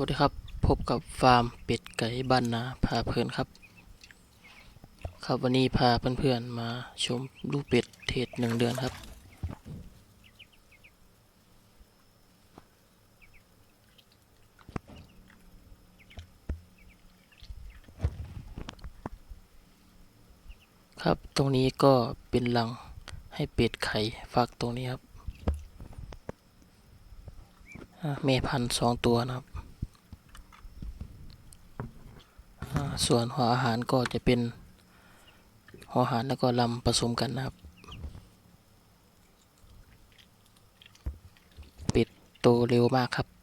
วัสดีครับ พบกับฟาร์มเป็ดไก่บ้านนาพาเพลินครับ ครับวันนี้พาเพื่อนๆมาชมลูกเป็ดเทศหนึ่งเดือนครับ ครับตรงนี้ก็เป็นรังให้เป็ดไข่ฟักตรงนี้ครับอ่าแม่พันธุ์สองตัวนะครับ อ่า ส่วนหัวอาหารก็จะเป็นหัวอาหารแล้วก็ลำผสมกันนะครับ ปิดโตเร็วมากครับ